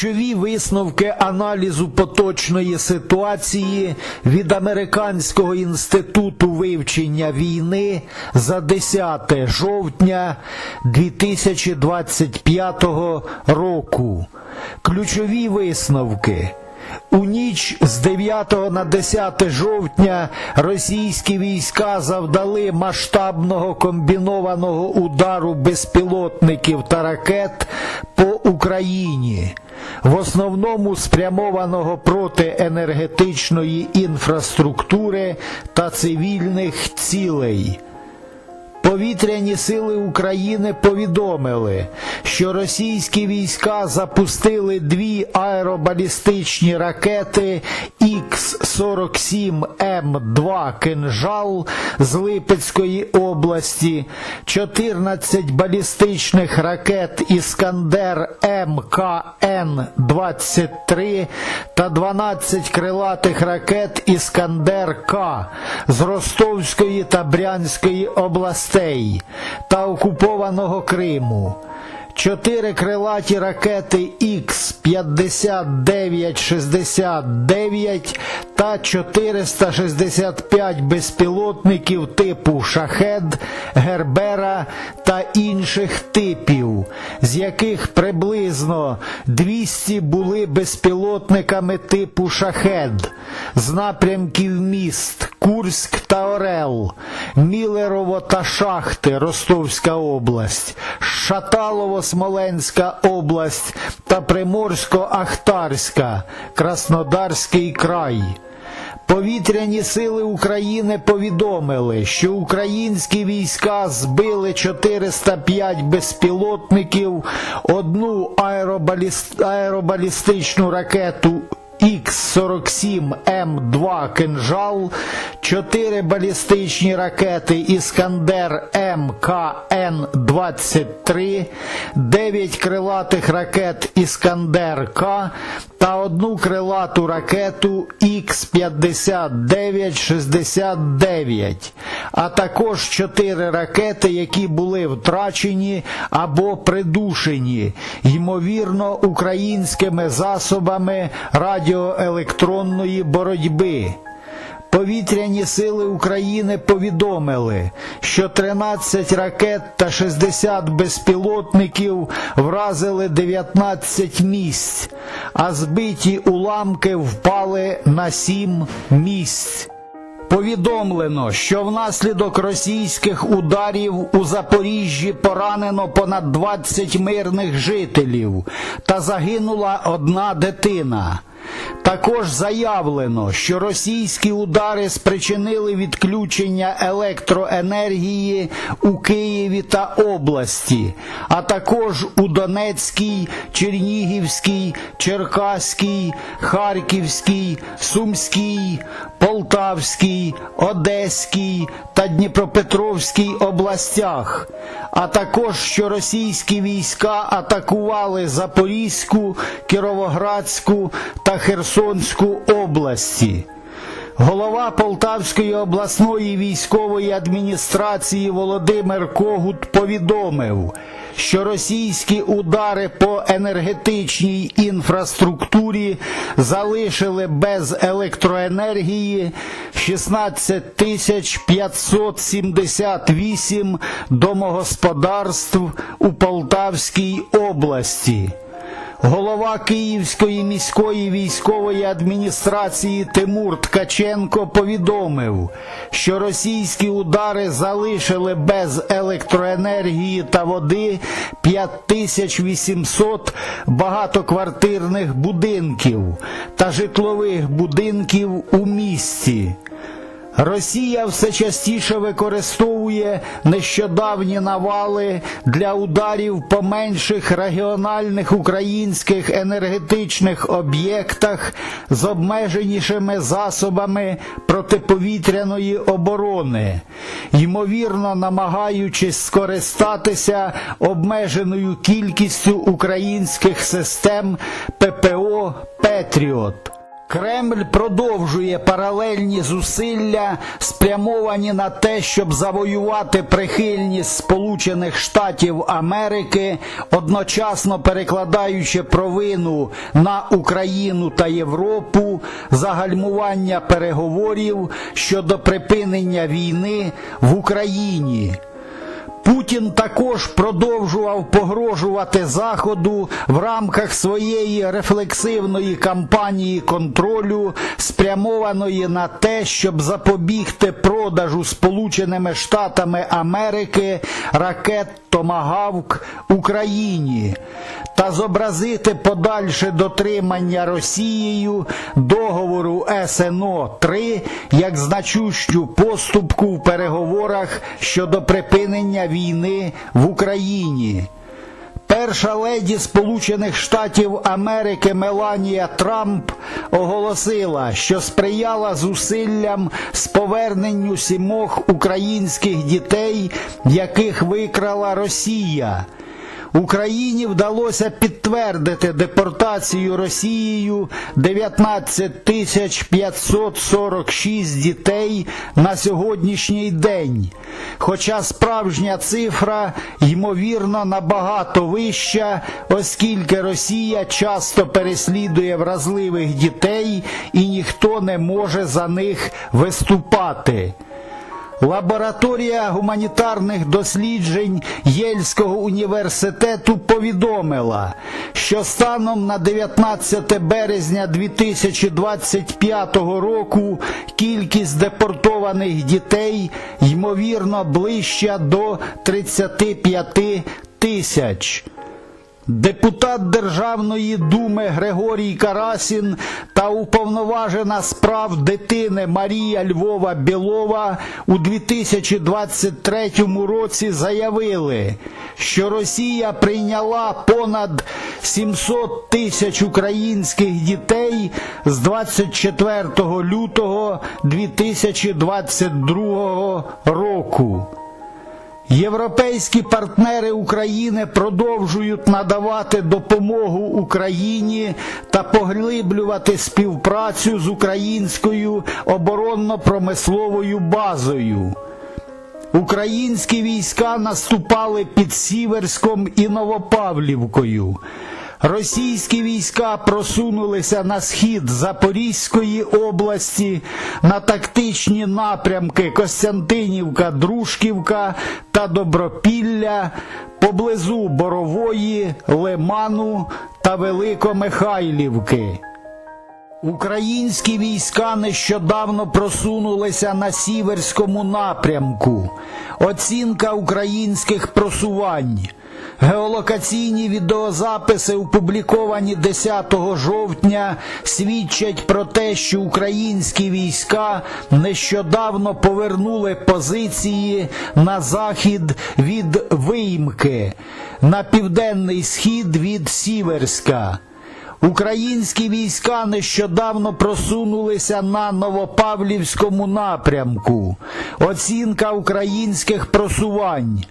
Ключові висновки аналізу поточної ситуації від Американського інституту вивчення війни за 10 жовтня 2025 року. Ключові висновки. У ніч з 9 на 10 жовтня російські війська завдали масштабного комбінованого удару безпілотників та ракет по Україні, в основному спрямованого проти енергетичної інфраструктури та цивільних цілей. Повітряні сили України повідомили, що російські війська запустили дві аеробалістичні ракети Х-47М2 «Кинжал» з Липецької області, 14 балістичних ракет «Іскандер МКН-23» та 12 крилатих ракет «Іскандер-К» з Ростовської та Брянської областей та окупованого Криму. Чотири крилаті ракети Х-5969 та 465 безпілотників типу Шахед, Гербера та інших типів, з яких приблизно 200 були безпілотниками типу Шахед з напрямків міст Курськ та Орел, Мілерово та Шахти, Ростовська область, Шаталово, Смоленська область та Приморсько-Ахтарська, Краснодарський край. Повітряні сили України повідомили, що українські війська збили 405 безпілотників, одну аеробаліст... аеробалістичну ракету Х-47М2 «Кинжал», 4 балістичні ракети «Іскандер МКН-23», 9 крилатих ракет «Іскандер-К» та одну крилату ракету Х-5969, а також 4 ракети, які були втрачені або придушені, ймовірно, українськими засобами радіоелектронної боротьби. Повітряні сили України повідомили, що 13 ракет та 60 безпілотників вразили 19 місць, а збиті уламки впали на 7 місць. Повідомлено, що внаслідок російських ударів у Запоріжжі поранено понад 20 мирних жителів та загинула одна дитина. Також заявлено, що російські удари спричинили відключення електроенергії у Києві та області, а також у Донецькій, Чернігівській, Черкаській, Харківській, Сумській, Полтавській, Одеській та Дніпропетровській областях, а також що російські війська атакували Запорізьку, Кіровоградську та Херсонську області. Голова Полтавської обласної військової адміністрації Володимир Когут повідомив, що російські удари по енергетичній інфраструктурі залишили без електроенергії 16 тисяч 578 домогосподарств у Полтавській області. Голова Київської міської військової адміністрації Тимур Ткаченко повідомив, що російські удари залишили без електроенергії та води 5800 багатоквартирних будинків та житлових будинків у місті. Росія все частіше використовує нещодавні навали для ударів по менших регіональних українських енергетичних об'єктах з обмеженішими засобами протиповітряної оборони, ймовірно намагаючись скористатися обмеженою кількістю українських систем ППО Петріот. Кремль продовжує паралельні зусилля, спрямовані на те, щоб завоювати прихильність Сполучених Штатів Америки, одночасно перекладаючи провину на Україну та Європу за гальмування переговорів щодо припинення війни в Україні. Путін також продовжував погрожувати Заходу в рамках своєї рефлексивної кампанії контролю, спрямованої на те, щоб запобігти продажу Сполученими Штатами Америки ракет Томагавк Україні та зобразити подальше дотримання Росією договору СНО 3 як значущу поступку в переговорах щодо припинення війни в Україні. Перша леді Сполучених Штатів Америки Меланія Трамп оголосила, що сприяла зусиллям з поверненню сімох українських дітей, яких викрала Росія. Україні вдалося підтвердити депортацію Росією 19 тисяч 546 дітей на сьогоднішній день, хоча справжня цифра ймовірно набагато вища, оскільки Росія часто переслідує вразливих дітей і ніхто не може за них виступати. Лабораторія гуманітарних досліджень Єльського університету повідомила, що станом на 19 березня 2025 року кількість депортованих дітей ймовірно ближча до 35 тисяч. Депутат Державної думи Григорій Карасін та уповноважена з прав дитини Марія Львова Білова у 2023 році заявили, що Росія прийняла понад 700 тисяч українських дітей з 24 лютого 2022 року. Європейські партнери України продовжують надавати допомогу Україні та поглиблювати співпрацю з українською оборонно-промисловою базою. Українські війська наступали під Сіверськом і Новопавлівкою. Російські війська просунулися на схід Запорізької області на тактичні напрямки Костянтинівка, Дружківка та Добропілля поблизу Борової, Лиману та Великомихайлівки. Українські війська нещодавно просунулися на сіверському напрямку. Оцінка українських просувань. Геолокаційні відеозаписи, опубліковані 10 жовтня, свідчать про те, що українські війська нещодавно повернули позиції на захід від Виймки, на південний схід від Сіверська. Українські війська нещодавно просунулися на Новопавлівському напрямку. Оцінка українських просувань.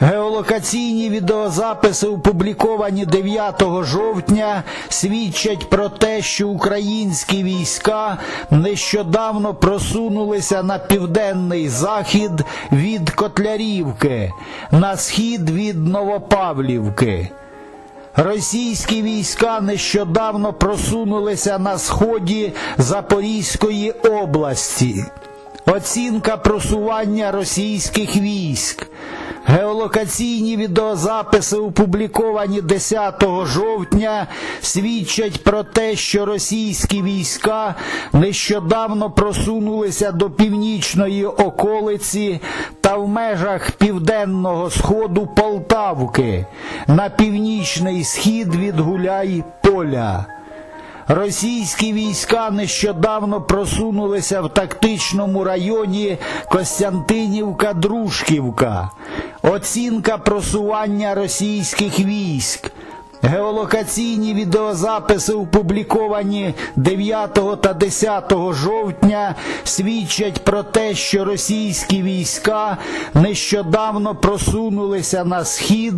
Геолокаційні відеозаписи, опубліковані 9 жовтня, свідчать про те, що українські війська нещодавно просунулися на південний захід від Котлярівки, на схід від Новопавлівки. Російські війська нещодавно просунулися на сході Запорізької області. Оцінка просування російських військ. Геолокаційні відеозаписи, опубліковані 10 жовтня, свідчать про те, що російські війська нещодавно просунулися до північної околиці та в межах південного сходу Полтавки на північний схід від Гуляй поля. Російські війська нещодавно просунулися в тактичному районі Костянтинівка-Дружківка. Оцінка просування російських військ. Геолокаційні відеозаписи, опубліковані 9 та 10 жовтня, свідчать про те, що російські війська нещодавно просунулися на схід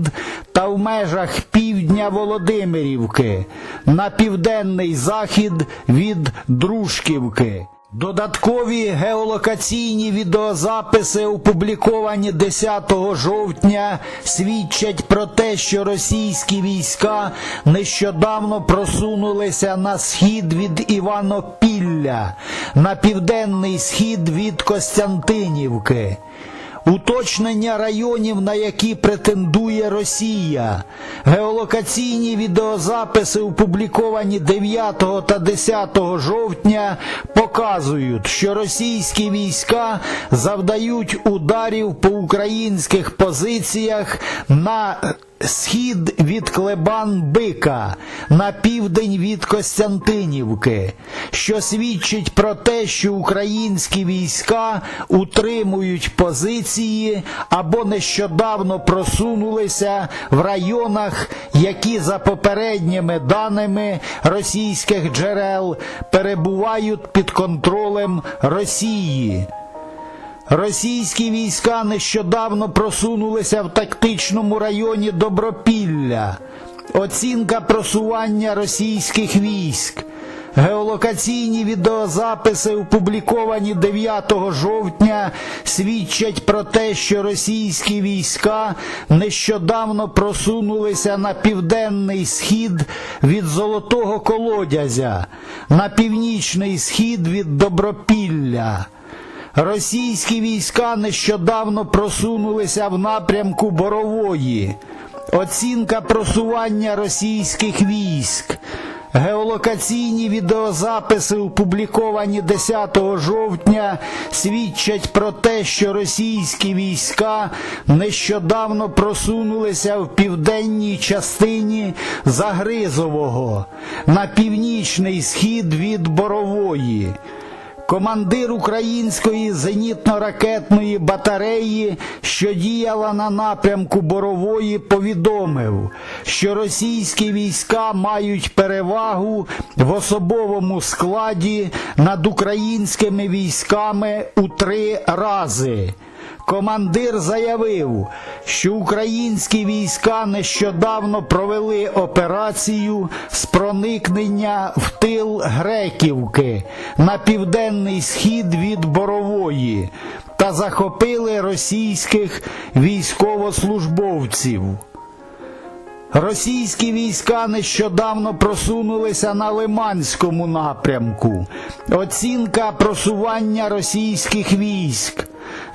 та в межах півдня Володимирівки на південний захід від Дружківки. Додаткові геолокаційні відеозаписи, опубліковані 10 жовтня, свідчать про те, що російські війська нещодавно просунулися на схід від Іванопілля, на південний схід від Костянтинівки. Уточнення районів, на які претендує Росія. Геолокаційні відеозаписи, опубліковані 9 та 10 жовтня, показують, що російські війська завдають ударів по українських позиціях на схід від Клебан-Бика, на південь від Костянтинівки, що свідчить про те, що українські війська утримують позиції або нещодавно просунулися в районах, які за попередніми даними російських джерел перебувають під контролем Росії. Російські війська нещодавно просунулися в тактичному районі Добропілля. Оцінка просування російських військ. Геолокаційні відеозаписи, опубліковані 9 жовтня, свідчать про те, що російські війська нещодавно просунулися на південний схід від Золотого Колодязя, на північний схід від Добропілля. Російські війська нещодавно просунулися в напрямку Борової. Оцінка просування російських військ. Геолокаційні відеозаписи, опубліковані 10 жовтня, свідчать про те, що російські війська нещодавно просунулися в південній частині Загризового на північний схід від Борової. Командир української зенітно-ракетної батареї, що діяла на напрямку Борової, повідомив, що російські війська мають перевагу в особовому складі над українськими військами у три рази. Командир заявив, що українські війська нещодавно провели операцію з проникнення в тил Греківки на південний схід від Борової та захопили російських військовослужбовців. Російські війська нещодавно просунулися на Лиманському напрямку. Оцінка просування російських військ.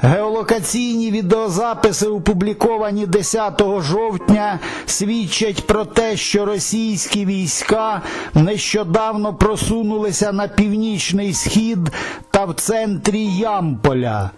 Геолокаційні відеозаписи, опубліковані 10 жовтня, свідчать про те, що російські війська нещодавно просунулися на північний схід та в центрі Ямполя.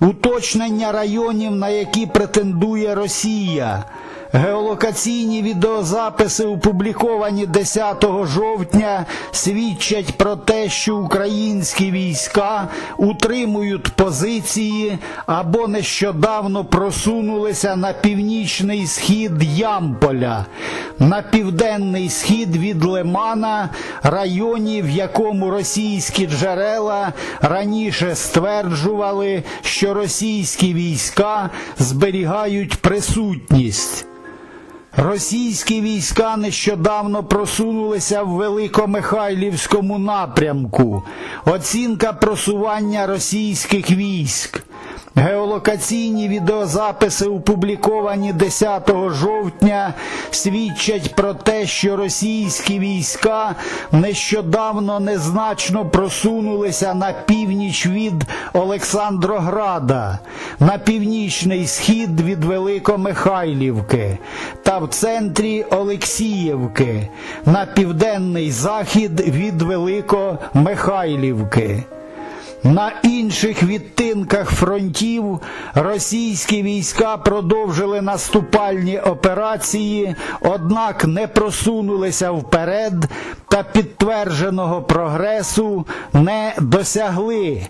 Уточнення районів, на які претендує Росія. Геолокаційні відеозаписи, опубліковані 10 жовтня, свідчать про те, що українські війська утримують позиції або нещодавно просунулися на північний схід Ямполя, на південний схід від Лимана, районі, в якому російські джерела раніше стверджували, що російські війська зберігають присутність. Російські війська нещодавно просунулися в Великомихайлівському напрямку. Оцінка просування російських військ. Геолокаційні відеозаписи, опубліковані 10 жовтня, свідчать про те, що російські війська нещодавно незначно просунулися на північ від Олександрограда, на північний схід від Великомихайлівки та в центрі Олексіївки, на південний захід від Великомихайлівки. На інших відтинках фронтів російські війська продовжили наступальні операції, однак не просунулися вперед та підтвердженого прогресу не досягли.